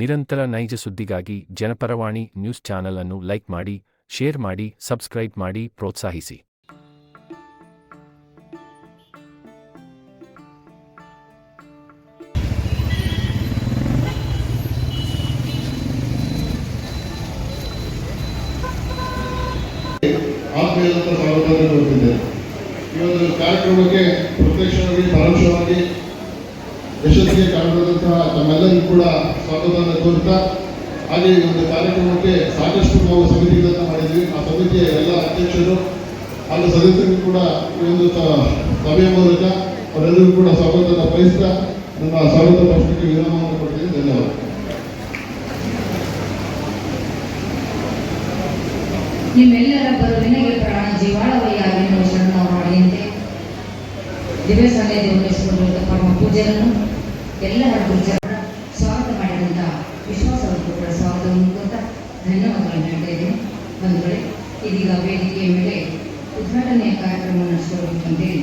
ನಿರಂತರ ನೈಜ ಸುದ್ದಿಗಾಗಿ ಜನಪರವಾಣಿ ನ್ಯೂಸ್ ಚಾನೆಲ್ ಅನ್ನು ಲೈಕ್ ಮಾಡಿ, ಶೇರ್ ಮಾಡಿ, ಸಬ್ಸ್ಕ್ರೈಬ್ ಮಾಡಿ ಪ್ರೋತ್ಸಾಹಿಸಿ. ಕಾರ್ಯಕ್ರಮಕ್ಕೆ ಪ್ರತ್ಯಕ್ಷವಾಗಿ, ಪರೋಕ್ಷವಾಗಿ ಯಶಸ್ಸಿಗೆ ಕಾರಣವಾದಂತಹ ತಮ್ಮೆಲ್ಲರಿಗೂ ಕೂಡ ಸ್ವಾಗತವನ್ನು ಕೋರುತ್ತಾ ಹಾಗೆ ಈ ಒಂದು ಕಾರ್ಯಕ್ರಮಕ್ಕೆ ಸಾಕಷ್ಟು ನಾವು ಸಮಿತಿಗಳನ್ನು ಮಾಡಿದ್ವಿ. ಆ ಸಮಿತಿಯ ಎಲ್ಲ ಅಧ್ಯಕ್ಷರು ಹಾಗೂ ಸದಸ್ಯರಿಗೂ ಕೂಡ ಈ ಒಂದು ಸಭೆಯ ಮೂಲಕ ಅವರೆಲ್ಲರಿಗೂ ಕೂಡ ಸ್ವಾಗತವನ್ನು ಬಯಸ್ತಾ ನನ್ನ ಸ್ವಾಗತ ಭಾಷಣಕ್ಕೆ ವಿರಾಮವನ್ನು ಕೊಡ್ತೀನಿ. ಧನ್ಯವಾದ. ನಿಮ್ಮೆಲ್ಲರ ಬರುವಿನಗೆ ಪ್ರಾಣ ಜೀವಾಳವಯ್ಯಾಗಿ ನಾವು ಶರಣವರು ಅಡಿಯಂತೆ ದಿವ್ಯ ಸನ್ನಿಧಿ ಉಳಿಸಿಕೊಂಡಿರುವ ಪರಮ ಪೂಜೆಯನ್ನು ಎಲ್ಲರ ಗುರುಜರ ಸ್ವಾಗತ ಮಾಡಿದಂಥ ವಿಶ್ವಾಸವನ್ನು ಕೂಡ ಸ್ವಾಗತವನ್ನು ಕೊಟ್ಟ ಧನ್ಯವಾದಗಳನ್ನು ಹೇಳ್ತಾ ಇದ್ದೇನೆ. ಬಂಧುಗಳೇ, ಇದೀಗ ವೇದಿಕೆಯ ಮೇಲೆ ಉದ್ಘಾಟನೆಯ ಕಾರ್ಯಕ್ರಮವನ್ನು ನಡೆಸಿಕೊಳ್ಳಬೇಕಂತೇಳಿ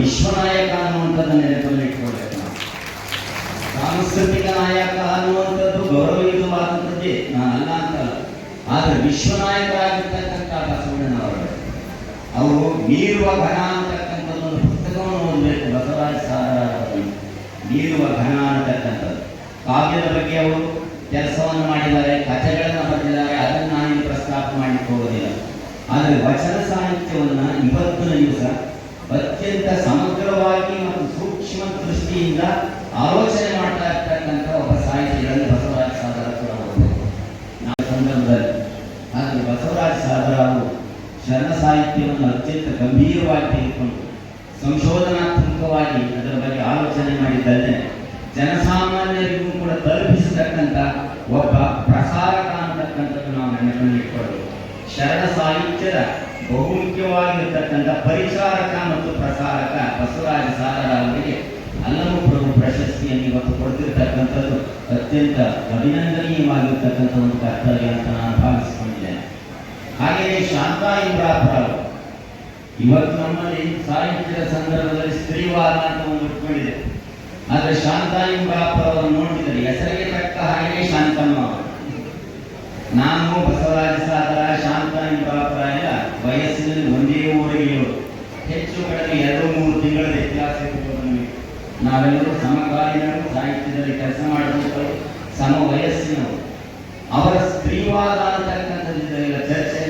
ವಿಶ್ವನಾಯಕ ಅನ್ನುವಂಥದ್ದು ನೆನಪಲ್ಲಿ ಇಟ್ಕೊಳ್ಬೇಕು ನಾವು ಸಾಂಸ್ಕೃತಿಕ ನಾಯಕ ಅನ್ನುವಂಥದ್ದು ಗೌರವಯುತವಾದಂಥದ್ದೇ. ನಾನಲ್ಲ ಅಂತಲ್ಲ. ಆದರೆ ವಿಶ್ವನಾಯಕರಾಗಿರ್ತಕ್ಕಂಥ ಬಸವಣ್ಣನವರು. ಅವರು ಮೀರುವ ಘನ ಅಂತಕ್ಕಂಥದ್ದು ಒಂದು ಪುಸ್ತಕವನ್ನು ಓದಬೇಕು. ಬಸವರಾಜ ಸಾಗರ ಮೀರುವ ಘನ ಅಂತಕ್ಕಂಥದ್ದು. ಕಾವ್ಯದ ಬಗ್ಗೆ ಅವರು ಕೆಲಸವನ್ನು ಮಾಡಿದ್ದಾರೆ, ಕಥೆಗಳನ್ನು ಬರೆದಿದ್ದಾರೆ. ಅದನ್ನು ನಾನಿಲ್ಲಿ ಪ್ರಸ್ತಾಪ ಮಾಡಲಿಕ್ಕೆ ಹೋಗೋದಿಲ್ಲ. ಆದರೆ ವಚನ ಸಾಹಿತ್ಯವನ್ನ ಇವತ್ತಿನ ದಿವಸ ಅತ್ಯಂತ ಸಮಗ್ರವಾಗಿ ಮತ್ತು ಸೂಕ್ಷ್ಮ ದೃಷ್ಟಿಯಿಂದ ಆಲೋಚನೆ ಮಾಡ್ತಾ ಇರ್ತಕ್ಕಂಥ ಒಬ್ಬ ಸಾಹಿತಿಗಳನ್ನು ಬಸವರಾಜ ಸಾಗರ ಕೂಡ ಹೋಗಬೇಕು ನಾವು ಸಂದರ್ಭದಲ್ಲಿ ಆದರೆ ಬಸವರಾಜ ಸಾಗರ ಅವರು ಶರಣ ಸಾಹಿತ್ಯವನ್ನು ಅತ್ಯಂತ ಗಂಭೀರವಾಗಿ ತೆಗೆದುಕೊಂಡು ಸಂಶೋಧನಾತ್ಮಕವಾಗಿ ಅದರ ಬಗ್ಗೆ ಆಲೋಚನೆ ಮಾಡಿದ್ದಲ್ಲದೆ ಜನಸಾಮಾನ್ಯರಿಗೂ ಕೂಡ ತಲುಪಿಸತಕ್ಕಂಥ ಒಬ್ಬ ಪ್ರಸಾರಕ ಅಂತಕ್ಕಂಥದ್ದು ನಾವು ನೆನಪಿಟ್ಟುಕೊಳ್ಳಬೇಕು ಶರಣ ಸಾಹಿತ್ಯದ ಬಹುಮುಖ್ಯವಾಗಿರ್ತಕ್ಕಂಥ ಪರಿಚಾರಕ ಮತ್ತು ಪ್ರಸಾರಕ ಬಸವರಾಜ ಸಾಗರ ಅವರಿಗೆ ಅಲ್ಲವೂ ಪ್ರಭು ಪ್ರಶಸ್ತಿಯನ್ನು ಇವತ್ತು ಕೊಡ್ತಿರ್ತಕ್ಕಂಥದ್ದು ಅತ್ಯಂತ ಅಭಿನಂದನೀಯವಾಗಿರ್ತಕ್ಕಂಥ ಒಂದು ಕರ್ತವ್ಯ ಅಂತ ನಾನು ಭಾವಿಸಿಕೊಂಡಿದ್ದೇನೆ. ಹಾಗೆಯೇ ಶಾಂತಾ ಇಂದ್ರಾಪುರ ಅವರು ಇವತ್ತು ನಮ್ಮಲ್ಲಿ ಸಾಹಿತ್ಯದ ಸಂದರ್ಭದಲ್ಲಿ ಸ್ತ್ರೀವಾದ ಅಂತ ಒಂದು ಉಟ್ಕೊಂಡಿದೆ ಆದರೆ ಶಾಂತಾ ಇಂಬ್ರಾಪುರ ಅವರು ನೋಡಿದರೆ ಹೆಸರಿಗೆ ತಕ್ಕ ಹಾಗೆ ಶಾಂತಮ್ಮ ಅವರು. ನಾನು ಬಸವರಾಜ ಸಾಗರ ಶಾಂತ ಇಂಬ್ರಾಪುರ ಎಲ್ಲ ವಯಸ್ಸಿನಲ್ಲಿ ಒಂದೇ ಊರಿಗೆ ಇರೋರು ಹೆಚ್ಚು ಕಡಿಮೆ ಎರಡು ಮೂರು ತಿಂಗಳ ವ್ಯತ್ಯಾಸ ಇರ್ಬೋದು ನಮಗೆ ನಾವೆಲ್ಲರೂ ಸಾಹಿತ್ಯದಲ್ಲಿ ಕೆಲಸ ಮಾಡಿದಂಥವರು ಸಮ ವಯಸ್ಸಿನವರು. ಅವರ ಸ್ತ್ರೀವಾದ ಅಂತಕ್ಕಂಥದ್ದಿಲ್ಲ ಚರ್ಚೆ,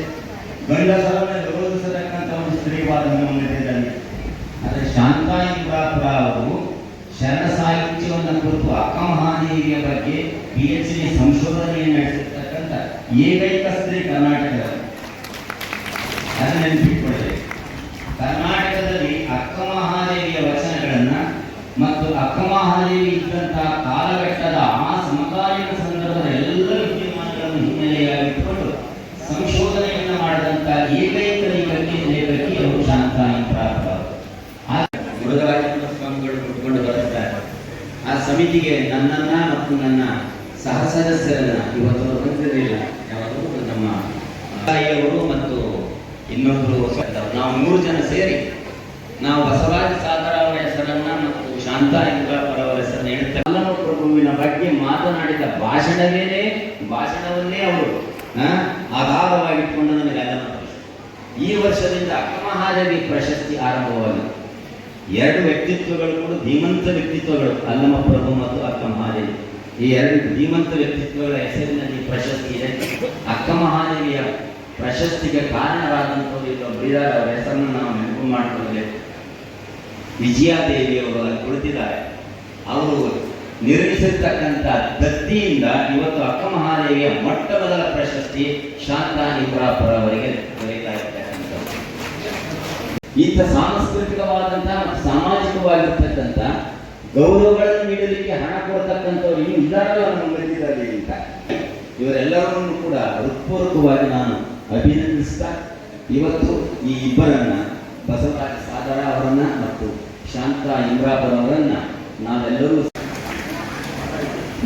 ಗಂಡಸರನ್ನು ವಿರೋಧಿಸತಕ್ಕಂಥ ಒಂದು ಸ್ತ್ರೀವಾದ ನಮ್ಮಲ್ಲಿದೆ ಆದರೆ ಶಾಂತಾ ಇಂಬ್ರಾಪುರ ಅವರು ಶರಣ ಸಾಹಿತ್ಯವನ್ನು ಕುರಿತು ಅಕ್ಕ ಮಹಾದೇವಿಯ ಬಗ್ಗೆ ಪಿ ಎಚ್ ಡಿ ಸಂಶೋಧನೆಯನ್ನು ನಡೆಸಿರ್ತಕ್ಕಂಥ ಏಕೈಕ ಸ್ತ್ರೀ ಕರ್ನಾಟಕದಲ್ಲಿ ಅದನ್ನು ನೆನಪಿಟ್ಕೊಳ್ಳಿ ಕರ್ನಾಟಕದಲ್ಲಿ ಅಕ್ಕ ಮಹಾದೇವಿಯ ವಚನಗಳನ್ನ ಮತ್ತು ಅಕ್ಕ ಮಹಾದೇವಿ ಇದ್ದಂತಹ ಕಾಲಘಟ್ಟದ ಆ ಸಮಕಾಲೀನ ಸಂದರ್ಭದ ಎಲ್ಲ ವಿದ್ಯಮಾನಗಳನ್ನು ಹಿನ್ನೆಲೆಯಾಗಿಟ್ಟುಕೊಂಡು ಸಂಶೋಧನೆಯನ್ನು ಮಾಡಿದಂಥ ಏಕೈಕ ಲೇಖಕಿ ಲೇಖಕಿ ಅವರು ಶಾಂತ ಸ್ವಾಮಿಗಳು ಕೊಟ್ಟುಕೊಂಡು ಬರುತ್ತಾರೆ. ಆ ಸಮಿತಿಗೆ ನನ್ನನ್ನ ಮತ್ತು ನನ್ನ ಸಹ ಸದಸ್ಯರನ್ನ ಇವತ್ತು ಬಂದಿರಲಿಲ್ಲ. ಯಾವಾಗಲೂ ನಮ್ಮ ತಾಯಿಯವರು ಮತ್ತು ಇನ್ನೊಬ್ಬರು ನಾವು ಮೂರು ಜನ ಸೇರಿ ನಾವು ಬಸವರಾಜ ಸಾಗರ ಅಲ್ಲಮ ಪ್ರಭುವಿನ ಬಗ್ಗೆ ಮಾತನಾಡಿದ ಭಾಷಣವೇನೇ? ಭಾಷಣವನ್ನೇ ಅವರು ಆಧಾರವಾಗಿಟ್ಟುಕೊಂಡು ನನಗೆ ಅಲ್ಲಮ ಈ ವರ್ಷದಿಂದ ಅಕ್ಕಮಹಾದೇವಿ ಪ್ರಶಸ್ತಿ ಆರಂಭವಾಗಿದೆ. ಎರಡು ವ್ಯಕ್ತಿತ್ವಗಳು ಕೂಡ ಧೀಮಂತ ವ್ಯಕ್ತಿತ್ವಗಳು ಅಲ್ಲಮ ಪ್ರಭು ಮತ್ತು ಅಕ್ಕ ಮಹಾದೇವಿ ಈ ಎರಡು ಧೀಮಂತ ವ್ಯಕ್ತಿತ್ವಗಳ ಹೆಸರಿನಲ್ಲಿ ಪ್ರಶಸ್ತಿ ಇದೆ. ಅಕ್ಕ ಮಹಾದೇವಿಯ ಪ್ರಶಸ್ತಿಗೆ ಕಾರಣರಾದಂಥವ್ರು ಅವರ ಹೆಸರನ್ನು ನಾವು ನೆನಪು ಮಾಡಿಕೊಳ್ಳಬೇಕು. ವಿಜಯಾದೇವಿ ಅವರು ಅಲ್ಲಿ ಕುಳಿತಿದ್ದಾರೆ. ಅವರು ನಿರ್ಮಿಸಿರ್ತಕ್ಕಂಥ ದತ್ತಿಯಿಂದ ಇವತ್ತು ಅಕ್ಕ ಮಹಾದೇವಿಯ ಮೊಟ್ಟ ಮೊದಲ ಪ್ರಶಸ್ತಿ ಶಾಂತಾ ನಿಂಬ್ರಾಪುರ ಅವರಿಗೆ ದೊರೆಯುತ್ತಾ ಇರ್ತಕ್ಕಂಥದ್ದು. ಇಂಥ ಸಾಂಸ್ಕೃತಿಕವಾದಂತಹ ಸಾಮಾಜಿಕವಾಗಿರ್ತಕ್ಕಂಥ ಗೌರವಗಳನ್ನು ನೀಡಲಿಕ್ಕೆ ಹಣ ಕೊಡ್ತಕ್ಕಂಥವ್ರು ಇನ್ನು ಇದ್ದಾರಲ್ಲ ನಮ್ಮ ಅಂತ. ಇವರೆಲ್ಲರನ್ನು ಕೂಡ ಹೃತ್ಪೂರ್ವಕವಾಗಿ ನಾನು ಅಭಿನಂದಿಸ್ತಾ, ಇವತ್ತು ಈ ಇಬ್ಬರನ್ನ ಬಸವರಾಜ ಸಾಗರ ಅವರನ್ನ ಮತ್ತು ಶಾಂತ ಇಂದ್ರಾಪುರವರನ್ನ ನಾವೆಲ್ಲರೂ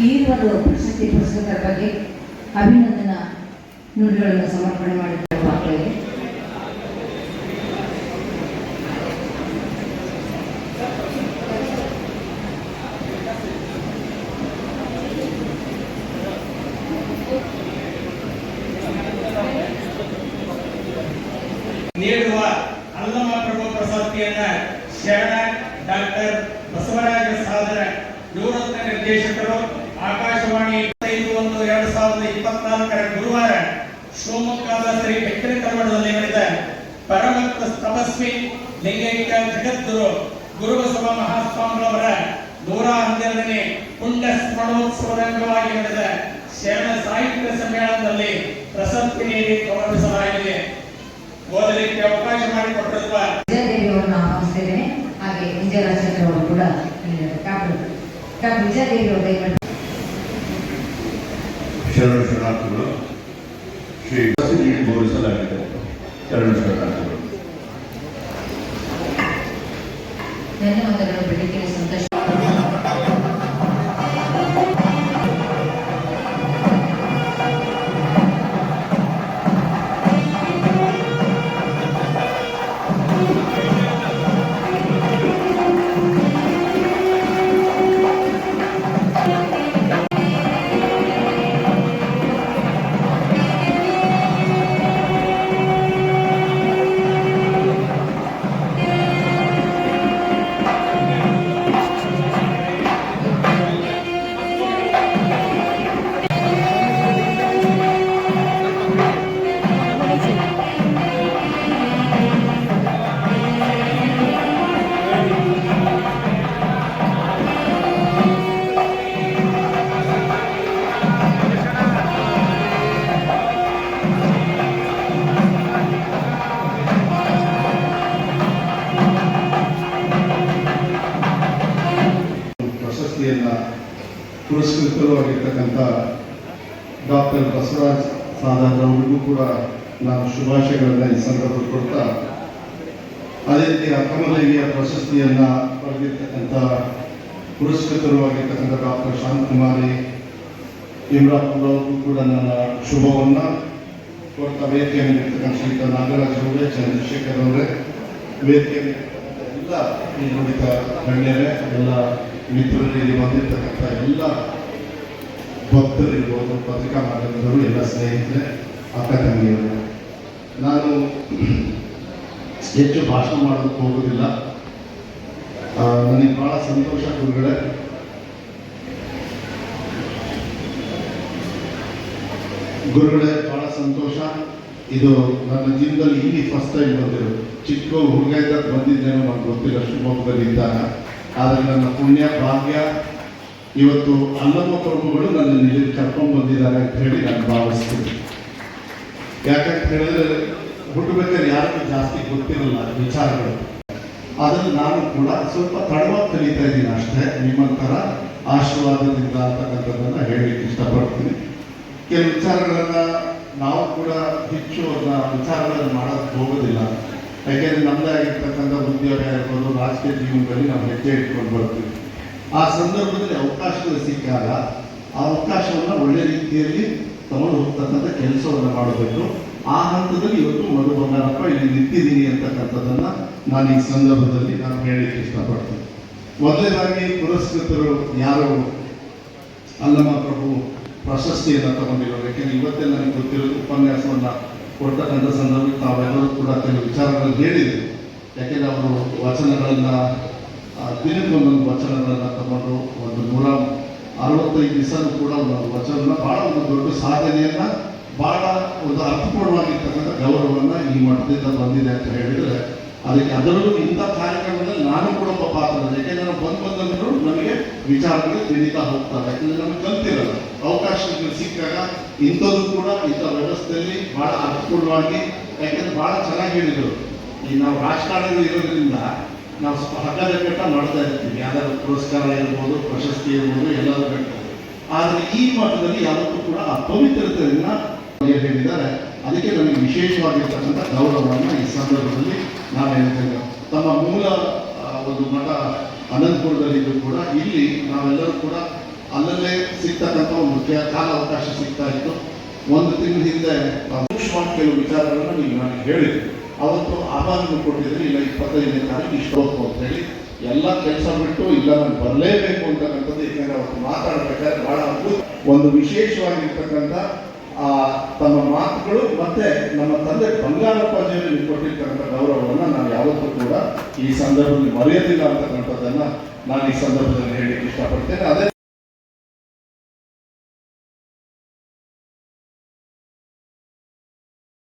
ಈ ಒಂದು ಪ್ರಶಸ್ತಿ ಪುರಸ್ಕೃತರ ಬಗ್ಗೆ ಅಭಿನಂದನಾ ನುಡಿಗಳನ್ನು ಸಮರ್ಪಣೆ ಮಾಡಿದ್ದ ಮಕ್ಕಳಿಗೆ ನೀಡುವ ಅಲ್ಲಮ ಪ್ರಭು ಪ್ರಶಸ್ತಿಯನ್ನ ಶರಣ ಡಾಕ್ಟರ್ ಬಸವರಾಜ ಸಾದರ ನಿವೃತ್ತ ನಿರ್ದೇಶಕರು ಆಕಾಶವಾಣಿ ಇಪ್ಪತ್ತೈದು ಒಂದು ಎರಡು ಸಾವಿರದ ಇಪ್ಪತ್ನಾಲ್ಕರ ಗುರುವಾರ ಶಿವಮೊಗ್ಗದ ಶ್ರೀ ಬೆಕ್ಕರಿಕರ್ಮಠದಲ್ಲಿ ನಡೆದ ಪರಮತ್ ತಪಸ್ವಿ ಲಿಂಗೈಕ ಜಗದ್ಗುರು, ಗುರುಬಸವ ಮಹಾಸ್ವಾಮಿಗಳವರ ನೂರ ಹನ್ನೆರಡನೇ ಪುಣ್ಯ ಸ್ಮರಣೋತ್ಸವದ ಅಂಗವಾಗಿ ನಡೆದ ಶರಣ ಸಾಹಿತ್ಯ ಸಮ್ಮೇಳನದಲ್ಲಿ ಪ್ರಶಸ್ತಿ ನೀಡಿ ಗೌರವಿಸಲಾಗಿದೆ. ಓದಲಿಕ್ಕೆ ಅವಕಾಶ ಮಾಡಿಕೊಟ್ಟಿರುವ ವಿಜಯದೇವಿಯವರನ್ನು ಆಹ್ವಾನಿಸ್ತೇನೆ. ಹಾಗೆ ವಿಜಯರಾಜೇಂದ್ರ ಅವರು ಕೂಡ ಡಾಕ್ಟರ್ ಶರಣ ಶರಣಾರ್ಥಿಗಳು ಶ್ರೀ ಗೌರವಿಸಲಾಗಿದೆ ಶರಣ ಶರಣಾರ್ಥಿಗಳು ಧನ್ಯವಾದಗಳು ಬೆಳಿಗ್ಗೆ ಪ್ರಶಸ್ತಿಯನ್ನ ಪುರಸ್ಕೃತರು ಆಗಿರ್ತಕ್ಕಂಥ ಡಾಕ್ಟರ್ ಬಸವರಾಜ್ ಸಾದಾರ್ ಅವರಿಗೂ ಕೂಡ ನಾನು ಶುಭಾಶಯಗಳನ್ನು ಈ ಸಂದರ್ಭದಲ್ಲಿ ಕೊಡ್ತಾ, ಅದೇ ರೀತಿ ಅಕ್ಕಮದೇವಿಯ ಪ್ರಶಸ್ತಿಯನ್ನ ಪಡೆದಿರ್ತಕ್ಕಂಥ ಪುರಸ್ಕೃತರು ಆಗಿರ್ತಕ್ಕಂಥ ಡಾಕ್ಟರ್ ಶಾಂತಕುಮಾರಿ ಇಮ್ರಾಪುರವ್ರಿಗೂ ಕೂಡ ನನ್ನ ಶುಭವನ್ನ ಕೊಡ್ತಾ ವೇದಿಕೆ ಮೇಲಿರ್ತಕ್ಕಂಥ ಶ್ರೀಯುತ ನಾಗರಾಜ್ ಅವರೇ, ಚಂದ್ರಶೇಖರ್ ಅವರೇ ವೇದಿಕೆ ಎಲ್ಲ ಈ ಗಣ್ಯರೇ, ಎಲ್ಲ ಮಿತ್ರರು ಬಂದಿರತಕ್ಕಂಥ ಎಲ್ಲ ಭಕ್ತರಿರ್ಬೋದು ಪತ್ರಿಕಾ ಮಾಧ್ಯಮದವರು ಎಲ್ಲ ಸ್ನೇಹಿತರೆ, ಅಕ್ಕ ತಂಗಿಯವರು ನಾನು ಹೆಚ್ಚು ಭಾಷಣ ಮಾಡೋದಕ್ಕೆ ಹೋಗೋದಿಲ್ಲ. ನನಗೆ ಬಹಳ ಸಂತೋಷ ಗುರುಗಳೇ. ಗುರುಗಳೇ, ಬಹಳ ಸಂತೋಷ. ಇದು ನನ್ನ ಜೀವನದಲ್ಲಿ ಇಲ್ಲಿ ಫಸ್ಟ್ ಟೈಮ್ ಬಂದಿರೋದು. ಚಿಕ್ಕ ಹುಡುಗ ಇದ್ದಾಗ ಬಂದಿದ್ದೇನೋ ನನಗೆ ಗೊತ್ತಿಲ್ಲ ಶಿವಮೊಗ್ಗದಲ್ಲಿ ಇದ್ದಾಗ ಆದರೆ ನನ್ನ ಪುಣ್ಯ, ಭಾಗ್ಯ, ಇವತ್ತು ಅಲ್ಲಮ್ಮ ಪ್ರಭುಗಳು ನನ್ನ ಇಲ್ಲಿ ಕರ್ಕೊಂಡು ಬಂದಿದ್ದಾರೆ ಅಂತ ಹೇಳಿ ನಾನು ಭಾವಿಸ್ತೀನಿ. ಯಾಕಂತ ಹೇಳಿದ್ರೆ ಹುಟ್ಟಬೇಕಾದ್ರೆ ಯಾರಿಗೂ ಜಾಸ್ತಿ ಗೊತ್ತಿರಲ್ಲ ವಿಚಾರಗಳು. ಅದನ್ನು ನಾನು ಕೂಡ ಸ್ವಲ್ಪ ತಡವಾಗಿ ಕಲಿತಾ ಇದ್ದೀನಿ ಅಷ್ಟೇ ನಿಮ್ಮಂತರ ಆಶೀರ್ವಾದದಿಂದ ಅಂತಕ್ಕಂಥದ್ದನ್ನು ಹೇಳಲಿಕ್ಕೆ ಇಷ್ಟಪಡ್ತೀನಿ. ಕೆಲವು ವಿಚಾರಗಳನ್ನು ನಾವು ಕೂಡ ಹೆಚ್ಚು ಅದನ್ನ ವಿಚಾರಗಳನ್ನು ಮಾಡೋದಕ್ಕೆ ಹೋಗೋದಿಲ್ಲ. ಯಾಕೆಂದ್ರೆ ನಮ್ಮದೇ ಆಗಿರ್ತಕ್ಕಂಥ ಉದ್ಯೋಗ ಇರ್ಬೋದು ರಾಜಕೀಯ ಜೀವನದಲ್ಲಿ ನಾವು ಹೆಜ್ಜೆ ಇಟ್ಕೊಂಡು ಬರ್ತೀವಿ. ಆ ಸಂದರ್ಭದಲ್ಲಿ ಅವಕಾಶಗಳು ಸಿಕ್ಕಾಗ ಆ ಅವಕಾಶವನ್ನು ಒಳ್ಳೆ ರೀತಿಯಲ್ಲಿ ತಗೊಂಡು ಹೋಗ್ತಕ್ಕಂಥ ಕೆಲಸವನ್ನು ಮಾಡಬೇಕು. ಆ ಹಂತದಲ್ಲಿ ಇವತ್ತು ಮಧು ಬಂಗಾರಪ್ಪ ಇಲ್ಲಿ ನಿಂತಿದ್ದೀನಿ ಅಂತಕ್ಕಂಥದ್ದನ್ನ ನಾನು ಈ ಸಂದರ್ಭದಲ್ಲಿ ನಾನು ಹೇಳಲಿಕ್ಕೆ ಇಷ್ಟಪಡ್ತೀನಿ. ಮೊದಲನೇದಾಗಿ ಪುರಸ್ಕೃತರು ಯಾರು? ಅಲ್ಲಮ್ಮ ಪ್ರಭು ಪ್ರಶಸ್ತಿಯನ್ನು ತಗೊಂಡಿರೋ ಯಾಕೆಂದ್ರೆ ಇವತ್ತೇ ನನಗೆ ಗೊತ್ತಿರೋದು ಉಪನ್ಯಾಸವನ್ನ ಕೊಡ್ತಕ್ಕಂಥ ಸಂದರ್ಭದಲ್ಲಿ ತಾವೆಲ್ಲರೂ ಕೂಡ ಕೆಲವು ವಿಚಾರಗಳನ್ನು ಹೇಳಿದೆ ಯಾಕೆಂದರೆ ಅವರು ವಚನಗಳನ್ನು ದಿನಕ್ಕೊಂದೊಂದು ವಚನಗಳನ್ನ ತಗೊಂಡು ಒಂದು ನೂರ ಅರವತ್ತೈದು ದಿವಸನೂ ಕೂಡ ಒಂದು ವಚನ ಬಹಳ ಒಂದು ದೊಡ್ಡ ಸಾಧನೆಯನ್ನ ಬಹಳ ಒಂದು ಅರ್ಥಪೂರ್ಣವಾಗಿರ್ತಕ್ಕಂಥ ಗೌರವವನ್ನ ಈ ಮಠದಿಂದ ಬಂದಿದೆ ಅಂತ ಹೇಳಿದ್ರೆ ಅದಕ್ಕೆ ಅದರಲ್ಲೂ ಇಂಥ ಕಾರ್ಯಕ್ರಮದಲ್ಲಿ ನಾನು ಕೂಡ ಒಬ್ಬ ಪಾತ್ರ ಯಾಕೆಂದ್ರೆ ನಾವು ಬಂದು ಬಂದಂದ್ರು ನಮಗೆ ವಿಚಾರಗಳು ತಿಳಿತಾ ಹೋಗ್ತಾರೆ. ಯಾಕಂದ್ರೆ ನಮಗೆ ಕಲ್ತಿರಲ್ಲ. ಅವಕಾಶಗಳು ಸಿಕ್ಕಾಗ ಇಂಥದ್ದು ಕೂಡ ಇಂಥ ವ್ಯವಸ್ಥೆಯಲ್ಲಿ ಬಹಳ ಅರ್ಥಪೂರ್ಣವಾಗಿ ಯಾಕಂದ್ರೆ ಬಹಳ ಚೆನ್ನಾಗಿ ಹೇಳಿದರು. ಈ ನಾವು ರಾಜಕಾರಣದಲ್ಲಿ ಇರೋದ್ರಿಂದ ನಾವು ಸ್ವಲ್ಪ ಬೆಟ್ಟ ನೋಡ್ತಾ ಇರ್ತೀವಿ. ಯಾವ್ದಾದ್ರು ಪುರಸ್ಕಾರ ಇರ್ಬೋದು, ಪ್ರಶಸ್ತಿ ಇರ್ಬೋದು, ಎಲ್ಲದರ ಬೇಕು ಆದರೆ ಈ ಮಟ್ಟದಲ್ಲಿ ಯಾವತ್ತೂ ಕೂಡ ಆ ಪವಿತ್ರತೆಯನ್ನ ಹೇಳಿದ್ದಾರೆ. ಅದಕ್ಕೆ ನಮಗೆ ವಿಶೇಷವಾಗಿರ್ತಕ್ಕಂಥ ಗೌರವವನ್ನು ಈ ಸಂದರ್ಭದಲ್ಲಿ ನಾನು ಹೇಳ್ತೇನೆ. ತಮ್ಮ ಮೂಲ ಒಂದು ಮಠ ಅನಂತಪುರದಲ್ಲಿದ್ದು ಕೂಡ ಇಲ್ಲಿ ನಾವೆಲ್ಲರೂ ಕೂಡ ಅಲ್ಲಲ್ಲೇ ಸಿಗ್ತಕ್ಕಂಥ ಒಂದು ಕಾಲ ಅವಕಾಶ ಸಿಗ್ತಾ ಇತ್ತು. ಒಂದು ತಿಂಗಳ ಹಿಂದೆ ಸೂಕ್ಷ್ಮ ಕೆಲವು ವಿಚಾರಗಳನ್ನು ನೀವು ನಾನು ಹೇಳಿದ್ದೆ ಅವತ್ತು ಆಹ್ವಾನ ಕೊಟ್ಟಿದ್ರೆ ಇಲ್ಲ ಇಪ್ಪತ್ತೈದನೇ ತಾರೀಕು ಇಷ್ಟು ಅಂತ ಹೇಳಿ. ಎಲ್ಲ ಕೆಲಸ ಬಿಟ್ಟು ಇಲ್ಲ, ನಾನು ಬರಲೇಬೇಕು ಅಂತಕ್ಕಂಥದ್ದು, ಏಕೆಂದರೆ ಅವತ್ತು ಮಾತಾಡಬೇಕಾದ್ರೆ ಬಹಳ ಒಂದು ವಿಶೇಷವಾಗಿರ್ತಕ್ಕಂಥ ಆ, ತಮ್ಮ ಮಾತುಗಳು ಮತ್ತೆ ನಮ್ಮ ತಂದೆ ಬಂಗಾರಪ್ಪಾಜಿಯಲ್ಲಿ ಕೊಟ್ಟಿರ್ತಕ್ಕಂಥ ಗೌರವವನ್ನು ನಾನು ಯಾವತ್ತೂ ಕೂಡ ಈ ಸಂದರ್ಭದಲ್ಲಿ ಮರೆಯೋದಿಲ್ಲ ಅಂತಕ್ಕಂಥದ್ದನ್ನು ನಾನು ಈ ಸಂದರ್ಭದಲ್ಲಿ ಹೇಳಲಿಕ್ಕೆ ಇಷ್ಟಪಡ್ತೇನೆ. ಅದೇ